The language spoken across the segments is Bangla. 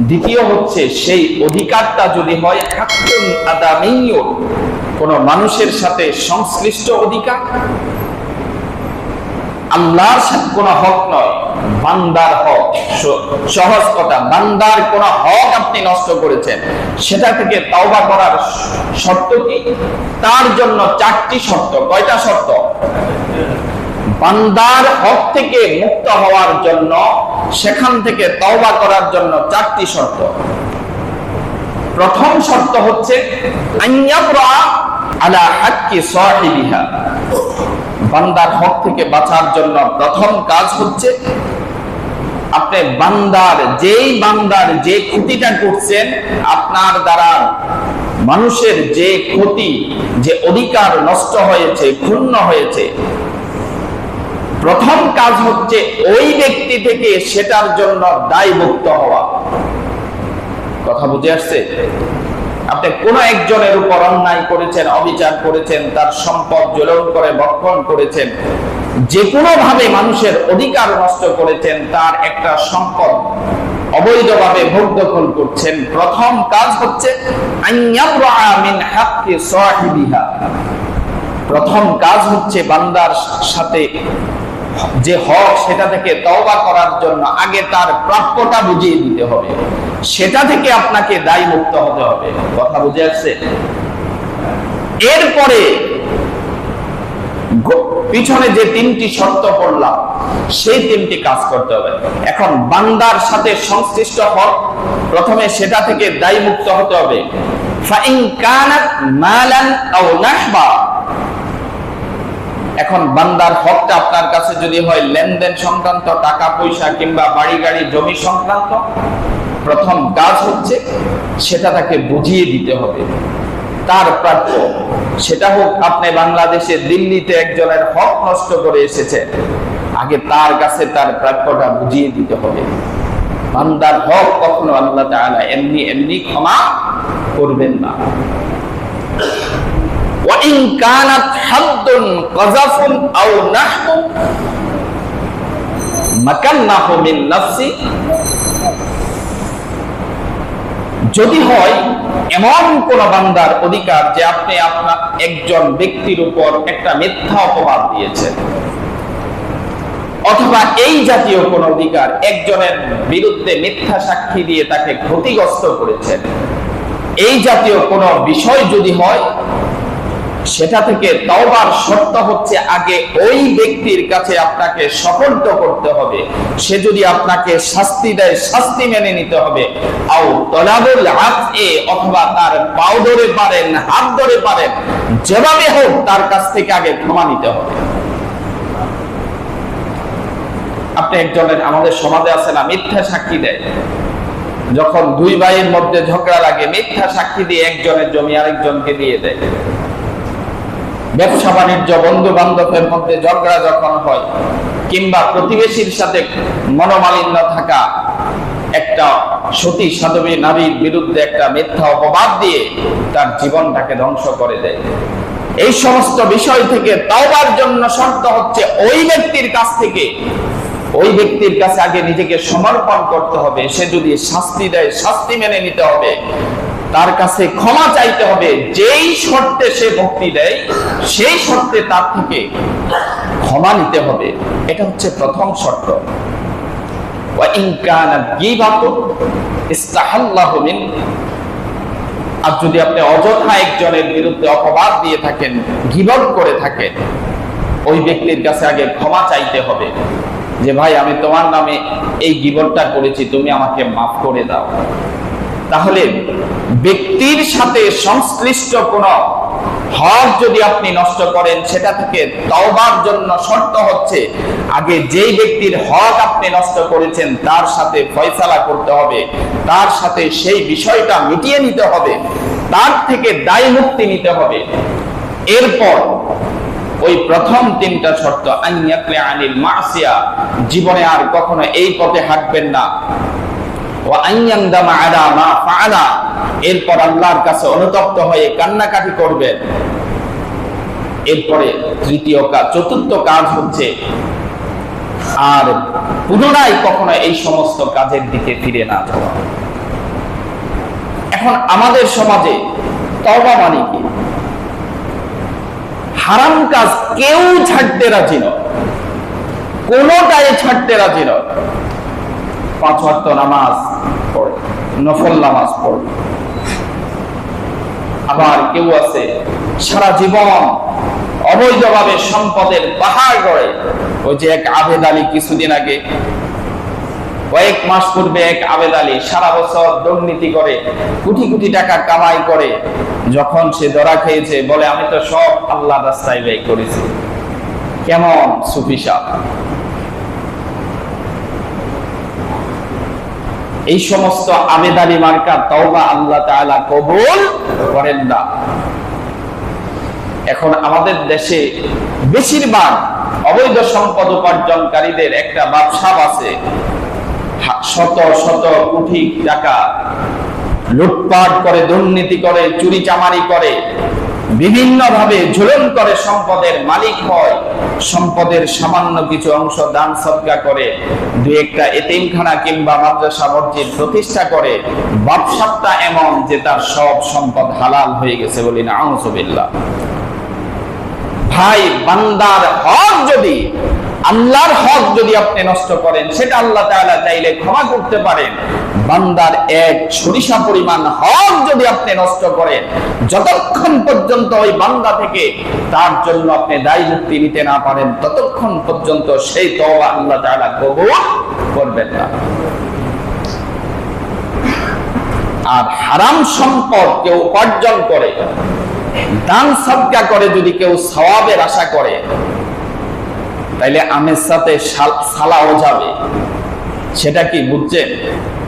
দ্বিতীয় হচ্ছে, সেই অধিকারটা যদি হয় কোন মানুষের সাথে সংশ্লিষ্ট অধিকার। আল্লাহর সাথে কোনো হক নয়, বান্দার হক। সহজ কথা, বান্দার কোন হক আপনি নষ্ট করেছেন। সেটা থেকে তওবা করার শর্ত কি? তার জন্য চারটি শর্ত। কয়টা শর্ত? বান্দার হক থেকে মুক্ত হওয়ার জন্য, সেখান থেকে তওবা করার জন্য চারটি শর্ত। প্রথম শর্ত হচ্ছে বান্দার হক থেকে বাঁচার জন্য প্রথম কাজ হচ্ছে, আপনি বান্দার, যেই বান্দার যে ক্ষতিটা করছেন, আপনার দ্বারা মানুষের যে ক্ষতি, যে অধিকার নষ্ট হয়েছে, ক্ষুণ্ণ হয়েছে প্রথম কাজ হচ্ছে ওই ব্যক্তি থেকে সেটার জন্য দায়মুক্ত হওয়া। কথা বুঝে আসছে? আপনি কোন একজনের উপর অন্যায় করেছেন, অবিচার করেছেন, তার সম্পদ জ্বলন করে ভক্ষণ করেছেন, যে কোনো ভাবে মানুষের অধিকার নষ্ট করেছেন, তার একটা সম্পদ অবৈধভাবে ভোগ দখল করছেন। প্রথম কাজ হচ্ছে প্রথম কাজ হচ্ছে বান্দার সাথে যে হক সেটা থেকে তওবা করার জন্য আগে তার প্রাপ্যটা বুঝিয়ে দিতে হবে। সেটা থেকে আপনাকে দায়ী মুক্ত হতে হবে। কথা বুঝে আসছে? এরপরে পিছনে যে তিনটি শর্ত পড়লাম, সেই তিনটি কাজ করতে হবে। এখন বান্দার সাথে সংশ্লিষ্ট হক, প্রথমে সেটা থেকে দায়ী মুক্ত হতে হবে। এখন বান্দার হকটা আপনার কাছে যদি হয়, লেনদেন সংক্রান্ত, টাকা পয়সা কিংবা বাড়ি, গাড়ি, জমি সংক্রান্ত, প্রথম কাজ হচ্ছে সেটা তাকে বুঝিয়ে দিতে হবে। তার প্রাপ্য। সেটা হোক আপনি বাংলাদেশে দিল্লিতে একজনের হক নষ্ট করে এসেছে আগে তার কাছে তার প্রাপ্যটা বুঝিয়ে দিতে হবে। বান্দার হক কখনো আল্লাহ এমনি এমনি ক্ষমা করবেন না। وإن كانت حد قذف أو نحو مكنه من نفسي যদি হয় এমন কোন বান্দার অধিকার যে আপনি আপনার একজন ব্যক্তির উপর একটা মিথ্যা অপবাদ দিয়েছেন অথবা এই জাতীয় কোন অধিকার একজনের বিরুদ্ধে মিথ্যা সাক্ষী দিয়ে তাকে ক্ষতিগ্রস্ত করেছেন এই জাতীয় কোন বিষয় যদি হয় সেটা থেকে তওবার শর্ত হচ্ছে আগে ওই ব্যক্তির কাছে আপনাকে সফলত করতে হবে। সে যদি আপনাকে শাস্তি দেয়, শাস্তি মেনে নিতে হবে। আও তলাবুল আফএ অথবা তার পাও ধরে পারেন, হাত ধরে পারেন, যেভাবে হোক তার কাছ থেকে আগে ক্ষমা নিতে হবে। আপনি একজনের, আমাদের সমাজে আছে না, মিথ্যা সাক্ষী দেয়। যখন দুই ভাইয়ের মধ্যে ঝগড়া লাগে, মিথ্যা সাক্ষী দিয়ে একজনের জমি আরেকজনকে দিয়ে দেয়। ব্যবসা বাণিজ্য, বন্ধু বান্ধবের মধ্যে ঝগড়া যখন হয়, কিংবা প্রতিবেশীর সাথে মনোমালিন্য থাকা একটা সতী সাধবী নারীর বিরুদ্ধে একটা মিথ্যা অপবাদ দিয়ে তার জীবনটাকে ধ্বংস করে দেয়। এই সমস্ত বিষয় থেকে তাওবার জন্য শর্ত হচ্ছে ওই ব্যক্তির কাছ থেকে, ওই ব্যক্তির কাছে আগে নিজেকে সমর্পণ করতে হবে। সে যদি শাস্তি দেয়, শাস্তি মেনে নিতে হবে। তার কাছে ক্ষমা চাইতে হবে। যেই শর্তে সে ভক্তি দেয়, সেই শর্তে তার থেকে ক্ষমা নিতে হবে। এটা হচ্ছে প্রথম শর্ত। আর যদি আপনি অযথা একজনের বিরুদ্ধে অপবাদ দিয়ে থাকেন গিবন করে থাকেন, ওই ব্যক্তির কাছে আগে ক্ষমা চাইতে হবে। যে, ভাই, আমি তোমার নামে এই গিবনটা করেছি, তুমি আমাকে মাফ করে দাও। তাহলে ব্যক্তির সাথে সংশ্লিষ্ট কোন হক যদি আপনি নষ্ট করেন, সেটা থেকে তওবার জন্য শর্ত হচ্ছে, আগে যেই ব্যক্তির হক আপনি নষ্ট করেছেন, তার সাথে ফয়সালা করতে হবে, তার সাথে সেই বিষয়টা মিটিয়ে নিতে হবে, তার থেকে দায় মুক্তি নিতে হবে। এরপর ওই প্রথম তিনটা শর্ত আনিল মাসিয়া, জীবনে আর কখনো এই পথে হাঁটবেন না। এরপর আল্লাহর কাছে অনুতপ্ত হয়ে কান্নাকাটি করবেন এরপরে তৃতীয় কাজ, চতুর্থ কাজ হচ্ছে, আর পুনরায় কখনো এই সমস্ত কাজের দিকে ফিরে না যাওয়া। এখন আমাদের সমাজে তওবা মানে কি? হারাম কাজ কেউ ছাড়তে রাজি নয়, কোনটাই ছাড়তে রাজি নয়। পাঁচ নামাজ পড়ে, নফল নামাজ আবার কেউ আছে, সারা জীবন অবৈধভাবে সম্পদের পাহাড় গড়ে। ওই যে এক আবেদ আলী কিছুদিন আগে, কয়েক মাস পূর্বে এক আবেদ আলী সারা বছর দুর্নীতি করে, কোটি কোটি টাকা কামাই করে, যখন সে ধরা খেয়েছে, বলে, আমি তো সব আল্লাহ রাস্তায় ব্যয় করেছি। কেমন সুফিসা এই সমস্ত আবেদানি মার্কা তওবা আল্লাহ তাআলা কবুল করেন না। এখন আমাদের দেশে বেশিরভাগ অবৈধ সম্পদ উপার্জনকারীদের একটা ব্যবসা আছে। শত শত কোটি টাকা লুটপাট করে, দুর্নীতি করে চুরি চামারি করে। বিভিন্ন ভাবে ঝুলন করে সম্পদের মালিক হয়, সম্পদের সামান্য কিছু অংশ দান সদকা করে, দু একটা এতিমখানা কিংবা মাদ্রাসা মসজিদ প্রতিষ্ঠা করে ব্যবসাটা এমন যে তার সব সম্পদ হালাল হয়ে গেছে বলি না আউজুবিল্লাহ ভাই, বান্দার হক যদি, আল্লাহর হক যদি আপনি নষ্ট করেন, সেটা আল্লাহ তাআলা চাইলে ক্ষমা করতে পারেন। বান্দার এক সরিষা পরিমাণ হক যদি আপনি নষ্ট করেন, যতক্ষণ পর্যন্ত ওই বান্দা থেকে তার জন্য আপনি দায় মুক্তি নিতে না পারেন, ততক্ষণ পর্যন্ত সেই তওবা আল্লাহ তাআলা কবুল করবেন না। আর হারাম সম্পদ কেউ উপার্জন করে, দান সদকা করে যদি কেউ সওয়াবের আশা করে, তাইলে আমের সাথে সাল- সালাও যাবে। সেটা কি বুঝছেন?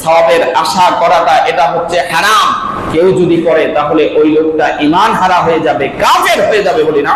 সওয়াবের আশা করাটা এটা হচ্ছে হারাম। কেউ যদি করে, তাহলে ওই লোকটা ইমান হারা হয়ে যাবে, কাফের হয়ে যাবে বলি না